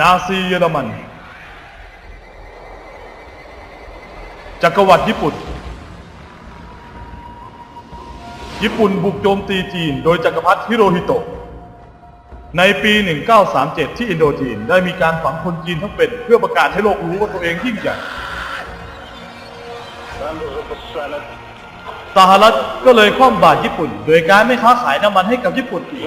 นาซีเยอรมัน จักรวรรดิญี่ปุ่น ญี่ปุ่นบุกโจมตีจีน โดยจักรพรรดิฮิโรฮิโตะ ในปี 1937 ที่อินโดจีนได้มีการฝังคนจีนทั้งเป็น เพื่อประกาศให้โลกรู้ว่าตัวเองยิ่งใหญ่สหรัฐก็เลยคว่ำบาตรญี่ปุ่น โดยการไม่ค้าขายน้ำมันให้กับญี่ปุ่นอีก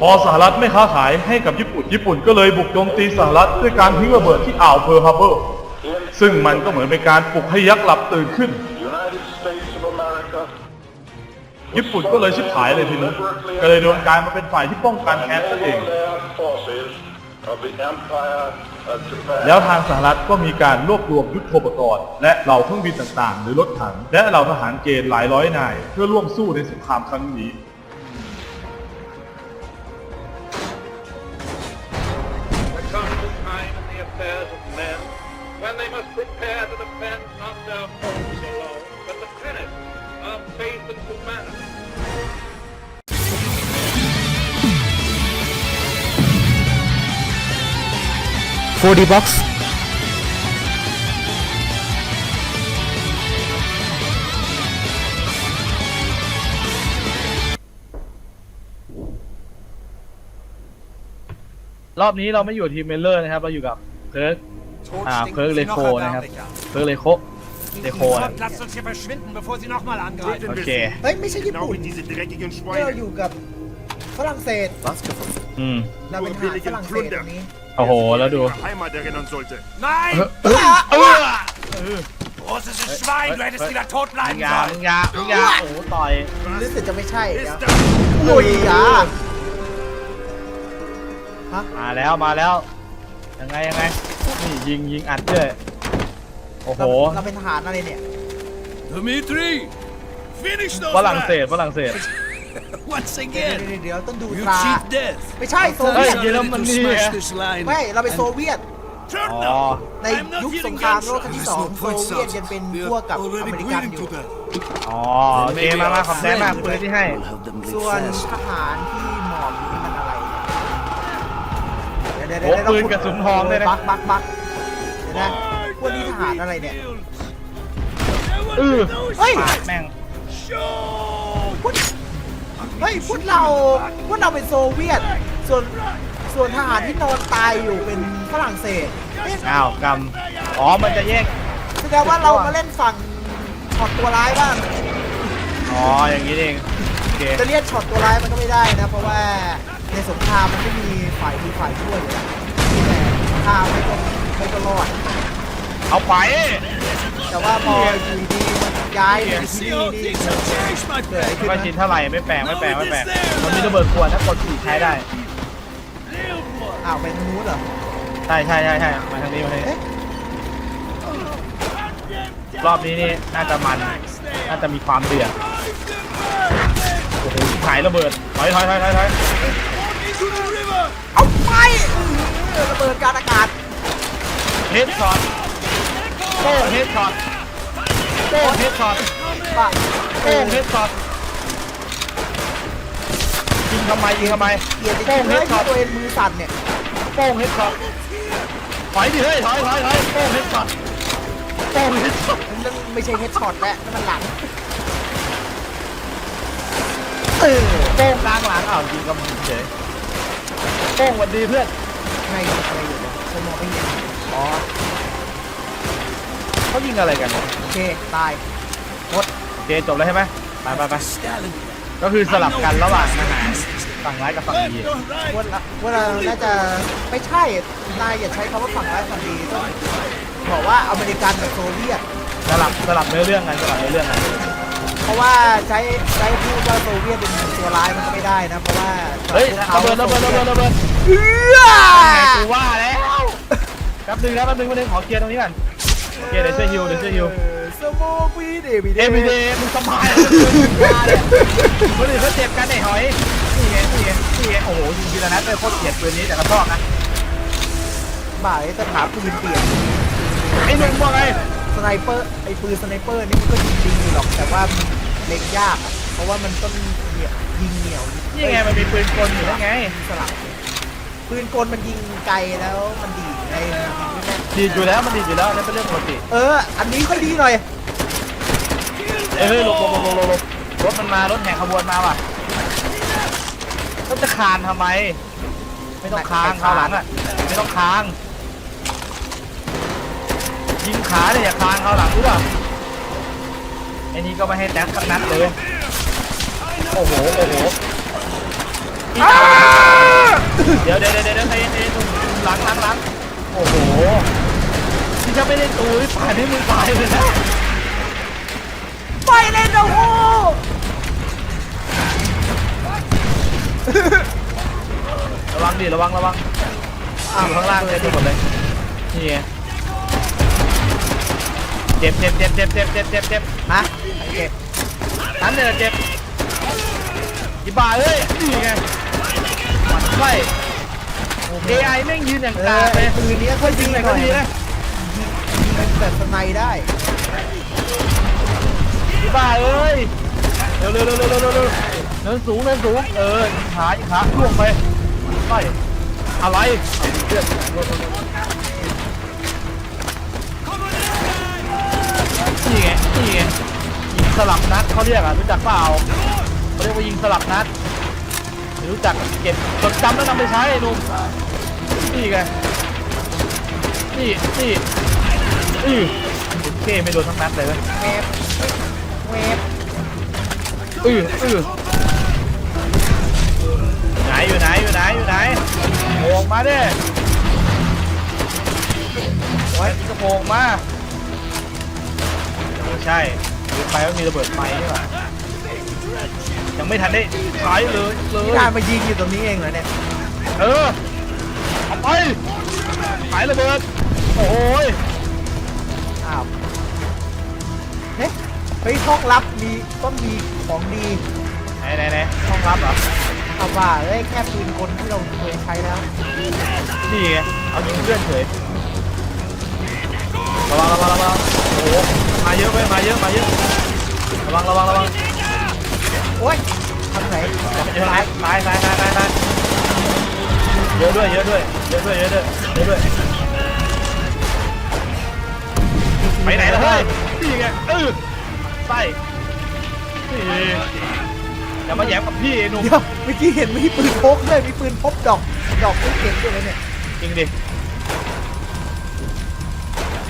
พอ 1941, สหรัฐไม่ค้าขายให้กับญี่ปุ่น ญี่ปุ่นก็เลยบุกโจมตีสหรัฐด้วยการทิ้งระเบิดที่อ่าวเพิร์ลฮาร์เบอร์ in ซึ่งมันก็เหมือนเป็นการปลุกให้ยักษ์หลับตื่นขึ้น United States of America, ญี่ปุ่นก็เลยชิบหายเลยทีนี้ก็เลยโดนกลายมาเป็นฝ่ายที่ป้องกันแค้นตัวเอง แล้วทางสหรัฐก็มีการรวบรวมยุทโธปกรณ์ และเหล่าเครื่องบินต่างๆ หรือรถถัง และเหล่าทหารเกณฑ์หลายร้อยนาย เพื่อร่วมสู้ในสงครามครั้งนี้ There comes a time in the affairs of men when they must prepare to 4D Box รอบนี้เราไม่อยู่ทีมเมลเลอร์นะครับ เราอยู่กับเพิร์กอ่า เพิร์กเลโคนะครับ เพิร์กเลโคเลโคนะ Lasst uns hier verschwinden, bevor sie nochmal angreifen. โอเค เฮ้ย ไม่ใช่ญี่ Genau ปุ่น wie diese dreckigen ที่เรา Schweine. อยู่กับ ฝรั่งเศสอืม เราเป็นทหารฝรั่งเศสตรงนี้โอ้โห แล้วดู Ihre Heimat erinnern sollte. Nein! เออ Großes Schwein, du hättest wieder tot มึง bleiben อยามึง sollen. อยามึงอยาโอ้โหต่อย รู้สึกจะไม่ใช่เดี๋ยว Ist das โอ้ยอะฮะมาแล้วมาแล้ว ยังไงยังไง นี่ยิงยิงอัดด้วยโอ้โห เราเราเป็นทหารอะไรเนี่ย Dmitri, finish those ฝรั่งเศสฝรั่งเศส Once เดี๋ยว again, เดี๋ยวเดี๋ยวต้องดู you ตรา cheat death. ไม่ใช่โซเฮ้เวียยตเยอรมนี Smash this line. ไม่เราเป็นโซเวียต Turn อ๋อ now. ใน I'm not ยุคสง hearing ครามโลกครั้ gunshots. งที่สองโซเวียตยังเป็นพวกกับอเมริกันอยู่อ๋อโอเคมามาขอบใจมากปืนที่ให้ส่วนทหารที่หมอบอยู่นี่มันอะไรเนี่ยเดี๋ยวเดี๋ยวโอ้เดี๋ยวปืนกระสุนทองด้วยนะ บักบักบักเดี๋ยวนะพวกนี้ทหารอะไรเนี่ย เออ เฮ้ย ปาดแม่งพวก เฮ้ยพวกเราพวกเราเป็นโซเวียต ส่วนส่วนทหารที่นอนตายอยู่เป็นฝรั่งเศสเอ๊ะอ้าวกำอ๋อมันจะแยก แสดงว่าเรามาเล่นฝั่งช็อตตัวร้ายบ้างอ๋ออย่างนี้เองโอเคจะเรียกช็อตตัวร้ายมันก็ไม่ได้นะ เพราะว่าในสงครามมันไม่มีฝ่ายดีฝ่ายชั่วอยู่แล้วแต่ฆ่าไม่ก็ไม่ก็รอดเอาไปแต่ว่าพออยู่ดีๆมัน ย้ายไปที่ The นี่ old นี่ things have changed, my เกิดอะไร friend. ขึ้นไม่นะชินเท่าไหร่ไม่แปลงไม่แปลงไม่แปลงมันมีระเบิดขวดถ้ากดขี่ใช้ได้อ้าวไปทางนู้นเหรอใช่ใช่ใช่ใช่มาทางนี้มาทางนี้เอ๊ะรอบนี้นี่น่าจะมันน่าจะมีความเดือดโอ้โหขายระเบิดถอยถอยถอยถอยถอย Into the river. เอาไปอื้อระเบิดการอากาศ เฮดช็อตโป้งเฮดช็อต โป้งเฮดช็อตปะโป้งเฮดช็อตยิงทำไมยิงทำไม เกลียดจริงๆเลยที่ตัวเองมือสั่นเนี่ยโป้งเฮดช็อตถอยดิเฮ้ยถอยถอยถอยโป้งเฮดช็อตโป้งเฮดช็อตนั่นไม่ใช่เฮดช็อตแล้วนั่นมันหลังเออโป้งกลางหลังอ้าวยิงกำมือเฉยโป้งหวัดดีเพื่อนในอะไรอยู่เนี่ยฉันมองไม่เห็นอ๋อ เขายิงอะไรกันเนี่ยโอเค ตายโอเคจบแล้วใช่ไหมไปไปไป Stalin. ก็คือสลับกันระหว่างทหารฝั่งร้ายกับฝั่งดี Left or right. ว่าเราว่าเราน่าจะไม่ใช่นายอย่าใช้คำว่าฝั่งร้ายฝั่งดีต้องบอกว่าอเมริกันกับโซเวียต สลับสลับเนื้อเรื่องกันสลับเนื้อเรื่องกันเพราะว่าใช้ใช้พูดว่าโซเวียตเป็นตัวร้ายมันก็ไม่ได้นะเพราะว่าเฮ้ยระเบิดระเบิดระเบิดระเบิดเอื้อกูว่าแล้วแป๊บนึงนะแป๊บนึงแป๊บนึงขอเคลียร์ตรงนี้ก่อนโอ เคเดี๋ยวช่วยฮิวเดี๋ยวช่วยฮิวสโมกวีเดวิดเอวีเดย์มึงสบายเลยคนอื่นเขาเจ็บกันไอ้หอยนี่ไงนี่ไงนี่ไงโอ้โหจริงๆแล้วนะเป็นโคตรเกลียดปืนนี้แต่ละชอบนะบ่ายจะถามปืนเปลี่ยนไอ้หนุ่มว่าไงสไนเปอร์ไอ้ปืนสไนเปอร์นี่มันก็ยิงดีหรอกแต่ว่ามันเล็งยากอะเพราะว่ามันต้นเหนียวยิงเหนียวนี่ไงมันมีปืนกลอยู่นั่นไงสลับปืนกลมันยิงไกลแล้วมันดี ดไงมันยิงไม่แม่นดีดอยู่แล้วมันดีดอยู่แล้วนั่นเป็นเรื่องปกติเออ อันนี้ค่อยดีหน่อย เอ้ยหลบหลบหลบหลบหลบรถมันมารถแห่ขบวนมาว่ะก็จะคานทำไม ไม่ต้องค้างคราวหลังอะไม่ต้องค้าง ยิงขาเนี่ยอย่าค้างคราวหลังรู้ป่ะไอ้นี่ก็ไม่ให้แตกสักนัดเลยโอ้โหโอ้โหเดี๋ยวเดี๋ยวเดี๋ยวเดี๋ยวใจเย็นใจเย็นหลังหลังหลังโอ้โห ที่จะไม่เล่นตูป่านนี้มึงตายเลยนะไปเลยนะโอ้ระวังดิระวังระวังอยู่ข้างล่างเลยทุกคนเลยนี่ไงเจ็บเจ็บเจ็บเจ็บเจ็บเจ็บเจ็บเจ็บฮะเก็บนั้นเนี่ยเจ็บอีบ้าเอ้ยนี่ไงหมันไส้ AI แม่งยืนอย่างเอกลาเลยปืนนี้ค่อยยิงไหนหก็น่อยดีนะเป็น แบบสไนได้อีบ้าเอ้ย เร็วเร็วเร็วเร็วเร็วเร็วเนินสูงเนินสูง เออยิงขายิงขาล่วงไปไส้อะไรเลือดนี่ไงนี่ไงยิงสลับนัดเขาเรียกอะรู้จักเปล่าเขาเรียกว่ายิงสลับนัดรู้จักเก็บจดจำแล้วนำไปใช้ไอ้หนุ่มนี่ไงนี่นี่ อือโอเคไม่โดนทั้งนัดเลยเว้ยเวฟเวฟอืออือไหนอยู่ไหนอยู่ไหนอยู่ไหนโผล่ออกมาดิโอ้ยกระโปรงมาไม่ใช่ดูไปว่ามีระเบิดไฟนี่หว่ายังไม่ทันได้ขายเลยเลยที่ทานมายิงอยู่ตรงนี้เองเหรอเนี่ยเออเอาไปขายระเบิดโอ้ย อ้าวเฮ้ยเฮ้ยห้องลับมีต้องมีของดีไหนไหนไหนห้องรับเหรอเอาว่าเอ้ยแค่ปืนกลที่เราเคยใช้แล้วนี่ไงเอายิงเพื่อนเฉยระวังระวังระวังโอ้โหมาเยอะเว้ยมาเยอะมาเยอะระวังระวังระวังโอ๊ยทางไหนเยอะซ้ายซ้ายซ้ายซ้ายซ้ายซ้ายเยอะด้วยเยอะด้วยเยอะด้วยเยอะด้วยเยอะด้วย ไปไหนล่ะเฮ้ยนี่ไงเออไส้นี่อย่ามาแย้มกับพี่ไอ้หนุ่มเดี๋ยวเมื่อกี้เห็นมีปืนพกด้วยมีปืนพกดอกดอกลูกเก็บด้วยนะเนี่ยจริงดิ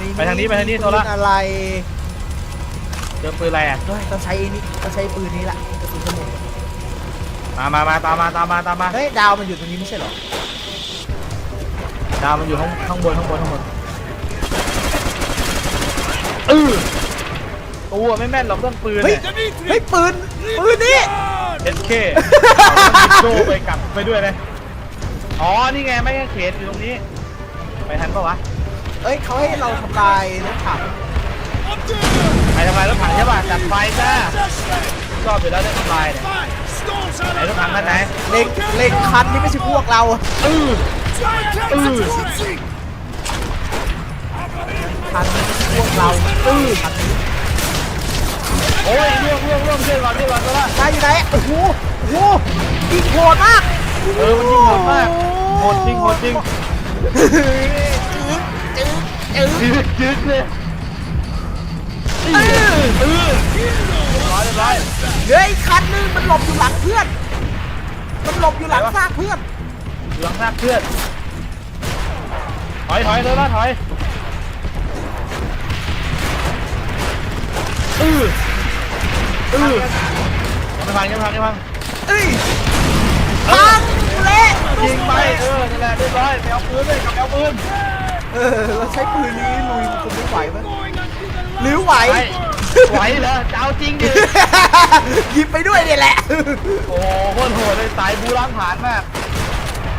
มีไปทางนี้ไปทางนี้โทรละปืนอะไรเจอปืนอะไรอะเฮ้ยต้องใช้นี่ต้องใช้ปืนนี้แหละกระสุนสมุนมามามาตามมาตามมาตามมาเฮ้ยดาวมันอยู่ตรงนี้ไม่ใช่เหรอดาวมันอยู่ข้างข้างบนข้างบนข้างบน เออตัวไม่แม่นหรอกเรื่องปืนเฮ้ยเนี่ยเฮ้ยปืนปืนนี่เอสเคโดไปกลับไปด้วยเลยอ๋อนี่ไงไม่ใช่เขตอยู่ตรงนี้ ไปทันปะวะเอ้ยเขาให้เราทำลายรถถังไปทำลายรถถังใช่ป่ะจัดไฟจ้าชอบอยู่แล้วเรื่องทำลายเนี่ยไหนรถถังคันไหนเล็งเล็งคันนี่ไม่ใช่พวกเราเออเออ คันพวกเราเออคันนี้โอ้ยร่วงร่วงร่วงเชื่อก่อนเชื่อก่อนก็ว่าได้อยู่ไหนโอ้โหโอ้โหยิงโหดมากเออมันยิงโหดมากโหดจริงโหดจริงจืดจืดจืดจืดเลยเออเออร้อยร้อยเฮ้ยคันนึงมันหลบอยู่หลังเพื่อน มันหลบอยู่หลังซากเพื่อนหลังซากเพื่อนถอยถอยเลยละถอย เออเออยังไม่พังยังไม่พังยังไม่พังเอ้ยพังเละยิงไปเออนั่แหละเรียบร้อยไปเอาปืนเลยกับไปเอาปืนเออเราใช้ปืนนี้ลุยมันไม่ไหวมั้ยหรือไหวไหวเหรอจะเอาจริงดิหยิบไปด้วยเนี่ยแหละ โอ้โหโหดเลยสายบูล้างผ่านมาก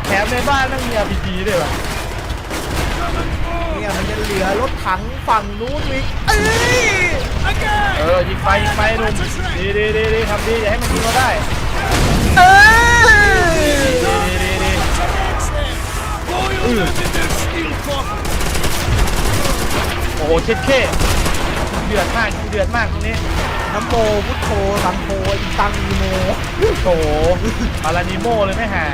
แถมในบ้านนั่งมีอาพีจีด้วยว่ะเนี่ยมันจะเหลือรถถังฝั่งนู้นอีกเอ้ย ไปยิงไปหนุ่มดีดีดีดีทำดีอย่าให้มันยิงเราได้เอ้ยดีดีดีดีโอ้โหเช็ดเข้เดือดมากเดือดมากตรงนี้น้ำโมพุทโธสัมโพอิตังอีโมโอ้โหปารานิโมเลยไม่ห่า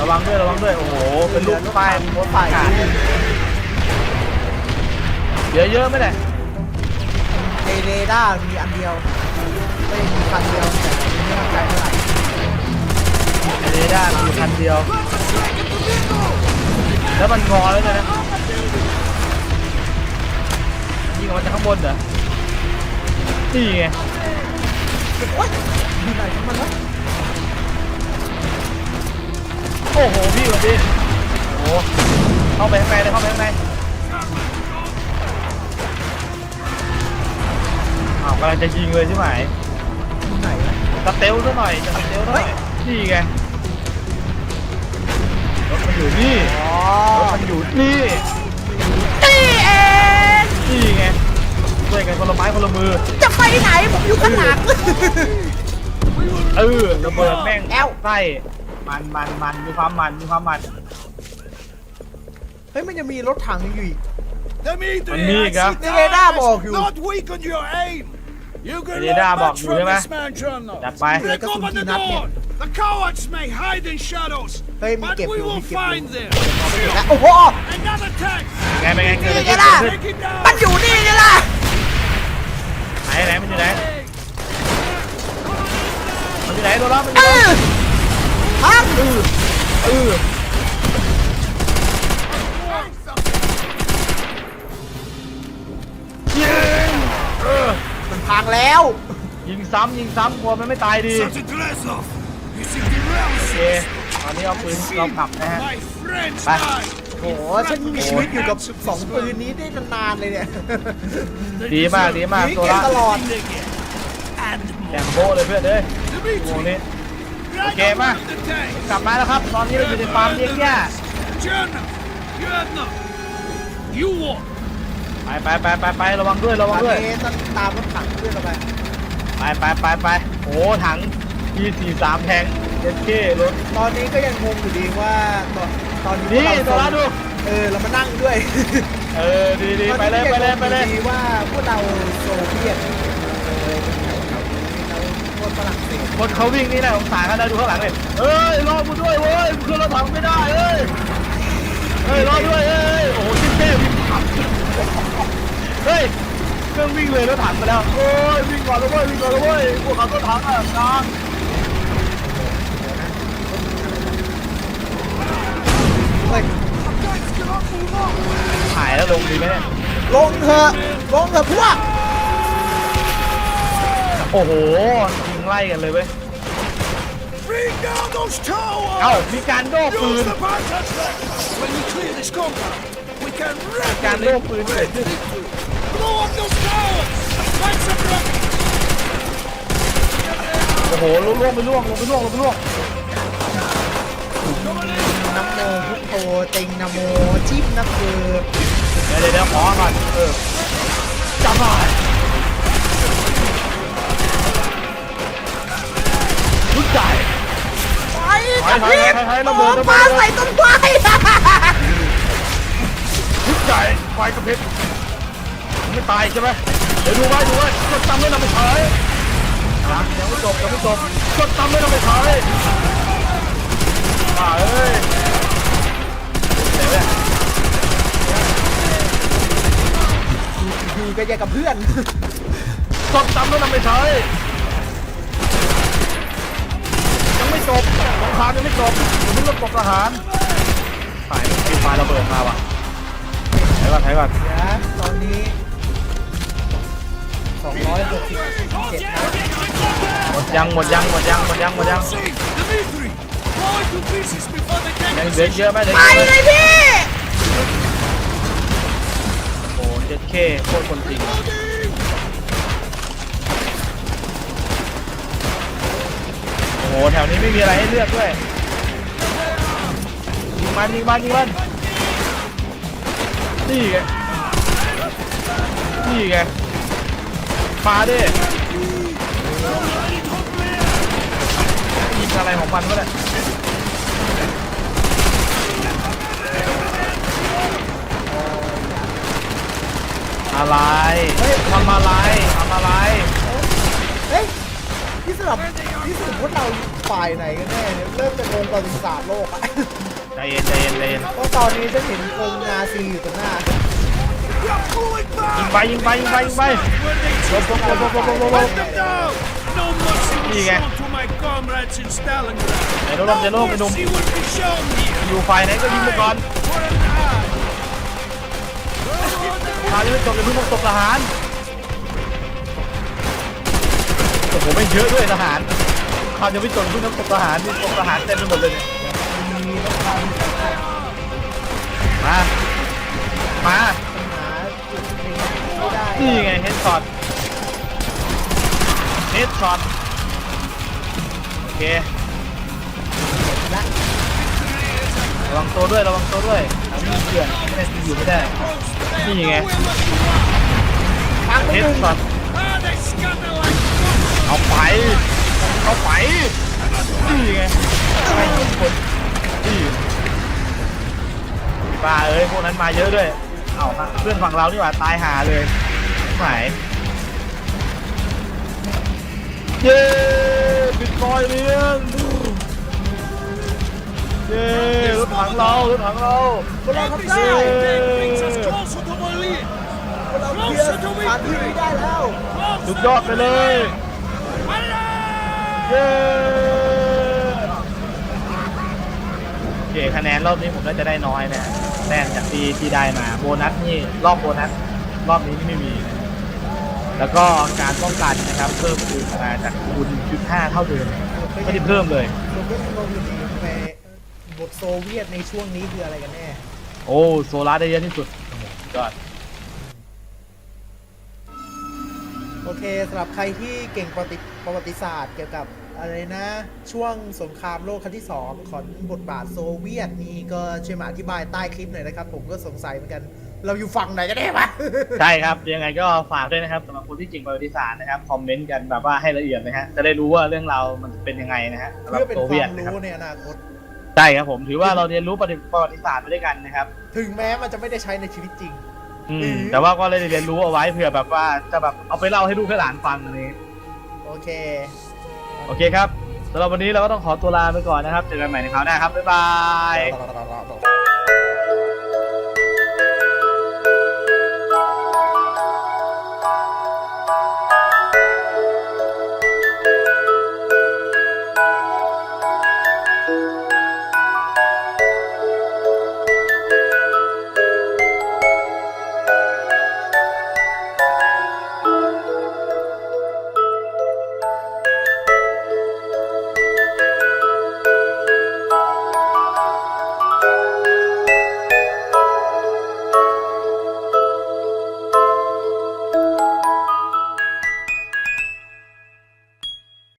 ระวังด้วยระวังด้วยโอ้โหเป็นลูกป้ายหัวฝ่ายขาดเยอะเยอะไหมเนี่ย เอเรดาร์มีอันเดียว ไม่มีคันเดียวแต่ไม่มั่นใจเท่าไหร่ไอเรด้ามีอยู่คันเดียว แล้วมันงอแล้วด้วยนะยิงออกมาจากข้างบนเหรอ นี่ไงโอ๊ยมีไหนของมันวะโอ้โหพี่สวัสดีโอ้โหเข้าไปข้างในเลยเข้าไปข้างใน อ้าวกำลังจะยิงเลยใช่ไหมมีไหนวะสเตลซะหน่อยจะสเตลซะหน่อยนี่ไงรถมันอยู่นี่อ๋อรถมันอยู่นี่นี่เองนี่ไงช่วยกันคนละไม้คนละมือ จะไปไหนผมอยู่ข้างหลัง เออระเบิดแม่งแอลไส้มันมันมันมีความมันมีความมันเฮ้ยมันจะมีรถถังอยู่อีก Dimitri, Anh Mick, I á. see Cái này đa bò kìa. Not weaken your aim. You can Cái này đa learn bò much kìa, from thế mà. this man, Colonel. จัดไป Break Cái open súng the chi nát door. The cowards may hide in shadows, Ê, mình but kẹp we vô, will mình kẹp vô. find them. และโอ้โห Another tank. ไงเป็นไงเกิดอะไรนี่ขึ้นไงล่ะเกิดอะไรขึ้น Take it down. มันอยู่นี่ไงล่ะไหนไหนมันอยู่ไหนมันอยู่ไหนตัวรับมันอเอยู่ไหนอฮักเออยิ พังแล้ว ยิงซ้ำยิงซ้ำกลัวมันไม่ตายดี Set the dress off. You think the โอเค rounds ตอนนี้เอาปืนเรากลับนะฮะ My friends Bye. die. โอ้โหฉันมีชีวิตอยู่กับสองปืนนี้ได้นานๆเลยเนี่ยดีมากดีมากนี่ตัวเก็บละตลอดแข่งโบะเลยเพื่อนเอ้ยโอ้นี่ Right Okay, on ma. the tank. กลับมาแล้วครับ ตอนนี้เราอยู่ในฟาร์มเลี้ยงหญ้า ไปไปไปไปไประวังด้วยระวังตอนด้วยนี้ต้องตามรถถังเพื่อนเราไปไปไปไปไปโอ้ถัง E43 แทงเจ็ดเครถ ตอนนี้ก็ยังงงอยู่ดีว่าตอนตอนนี้นี่พกตัวละดู เออเรามานั่งด้วย เออดีดีตอนไปนี้เลยก็ไปเลยงงไปเลยอดีว่าพวกเราโซเวียตเออเราพวกฝรั่งเศสคนเขาวิ่งนี่นะสงสารกันนะดูข้างหลังเลยเอ้ยรอกูด้วยเว้ยขึ้นรถถังไม่ได้เอ้ยเฮ้ยรอด้วยเอ้ยโอ้โหชิ้นเท่วิ่งขับ เฮ้ยเครื่องวิ่งเลยรถถังไปแล้วโอ้ยวิ่งก่อนแล้วเว้ยวิ่งก่อนแล้วเว้ยพวกขับรถถังอะกลางเฮ้ยหายแล้วลงดีไหมเนี่ยลงเถอะลงเถอะพวกโอ้โหยิงไล่กันเลยเว้ย Bring down those towers. เอ้ามีการโดปื Use น the parts When we clear this compound, we can การโด rapidly ปืนเกิดขึ้น blow up those towers. Find some rocket. โอ้โหล่วงล่วงไปล่วงลงไปล่วงลงไปล่วงน้ำโมพุทโธเต็งนะโมจิ้มนะเคือเดี๋ยวเดี๋ยวเดี๋ยวขอก่อนเออจับหน่อยรู้ใจไปจับไปพีไปไปโอ้ระเบิดระเบิดปาใส่ต้นไม้ รู้ใจไฟกระพริบไม่ตายใช่ไหมเดี๋ยวดูไว้ดูไว้กดตามไม่นำไปใช้ยังยังไม่จบยังไม่จบกดตามไม่นำไปใช้อ่าเอ้ยเดี๋ยวเนี่ยดีก็แยกกับเพื่อนกดตามไม่นำไปใช้ยังไม่จบสงครามยังไม่จบยังไม่เริ่มปกทหารหายมีปลาระเบิดมาว่ะไหน ก่อนไหนก่อนเดี๋ยวตอนนี้267นะหมดยังหมดยังหมดยังหมดยังหมดยัง See, Dimitri, blow it to pieces before they ยัง can เหลือเยอะไหมเหลือไปเยอะไหมเลยพี่ โอ้เจ็ดเคโคตรคนจริงโอ้โหแถวนี้ไม่มีอะไรให้เลือกด้วยยิงมันยิงมันยิงมัน นี่ไง นี่ไงมาดิยิงอะไรของมันวะเนี่ยอะไรทำอะไรทำอะไร เฮ้ยที่สำหรับที่สรุปพวกเราฝ่ายไหนกันแน่เนี่ยเริ่มจะงงประวัติศาสตร์โลกอะ ใจเย็นใจเย็นใจเย็นเพราะตอนนี้ฉันเห็นองค์นาซีอยู่ตรงหน้ายิงไปยิงไปยิงไปยิงไป Where they ลบลบลบลบลบลบลบ Let them down! No mercy was Gì kìa? shown to my comrades in Stalingrad. เดี๋ยวลบเดี๋ยวลบไปหนุ่ม Mercy will be shown here. อยู่ฝ่ายไหนก็ยิงไปก่อน For an eye. ข่าวยังไม่จบเลยเพิ่งมาตกทหารโอ้โหไม่เยอะด้วยทหารข่าวยังไม่จบเพิ่งมาตกทหารนี่ตกทหารเต็มไปหมดเลยเนี่ย มา มาหาจุดนี้ไม่ได้นี่ไงเฮดช็อตเฮดช็อตโอเคและระวังตัวด้วยระวังตัวด้วยทำให้เพื่อนไม่ได้อยู่ไม่ได้ นี่ไงครั้งเฮหดนึ่งช็อต Ah, they scatter like เอาไป เอาไป นี่ไงไม่ยิงคนนี่ ป้าเอ้ยพวกนั้นมาเยอะด้วยเอาเพื่อนฝั่งเรานี่หว่าตายหาเลยไหนเย้บิตคอยเลี้ยงเย้รถถังเรารถถังเราพวกเราทำได้ everything brings us closer to Berlin. พวกเราเคลียร์สถานที่นี้ได้แล้วสุดยอดไปเลยเย้โอเคคะแนนรอบนี้ผมน่าจะได้น้อยนะ แต้มจากที่ที่ได้มาโบนัสนี่รอบโบนัสรอบนี้นี่ไม่มีนะแล้วก็การป้องกันนะครับเพิ่มคูณมาจากคูณ1.5เท่าเดิมไม่ได้เพิ่มเลยผมก็งงอยู่ดีไปบทโซเวียตในช่วงนี้คืออะไรกันแน่โอ้โซลาร์ได้เยอะที่สุดโอ้โหสุดยอดโอเคสำหรับใครที่เก่งประวัติประวัติศาสตร์เกี่ยวกับ อะไรนะ ช่วงสงครามโลกครั้งที่ 2 ของบทบาทโซเวียตนี่ก็ช่วยมาอธิบายใต้คลิปหน่อยนะครับ ผมก็สงสัยเหมือนกัน เราอยู่ฝั่งไหนกันแน่วะ ใช่ครับ ยังไงก็ฝากด้วยนะครับสำหรับคนที่เก่งประวัติศาสตร์นะครับคอมเมนต์กันแบบว่าให้ละเอียดนะฮะจะได้รู้ว่าเรื่องราวมันเป็นยังไงนะฮะสำหรัเพื่อบเป็นโซคเวียวาตมนะครับรู้ในอนาคต ใช่ครับผมถือว่าเราเรียนรู้ประวัติศาสตร์ไปด้วยกันนะครับถึงแม้มันจะไม่ได้ใช้ในชีวิตจริง อือืมมแต่ว่าก็เลยเรียนรู้เอาไว้เผื่อแบบว่าจะแบบเอาไปเล่าให้ลูกให้หลานฟังอะไรอย่างนี้ โอเค โอเคครับสำหรับวันนี้เราก็ต้องขอตัวลาไปก่อนนะครับ เจอกันใหม่ในคราวหน้าครับ บ๊ายบาย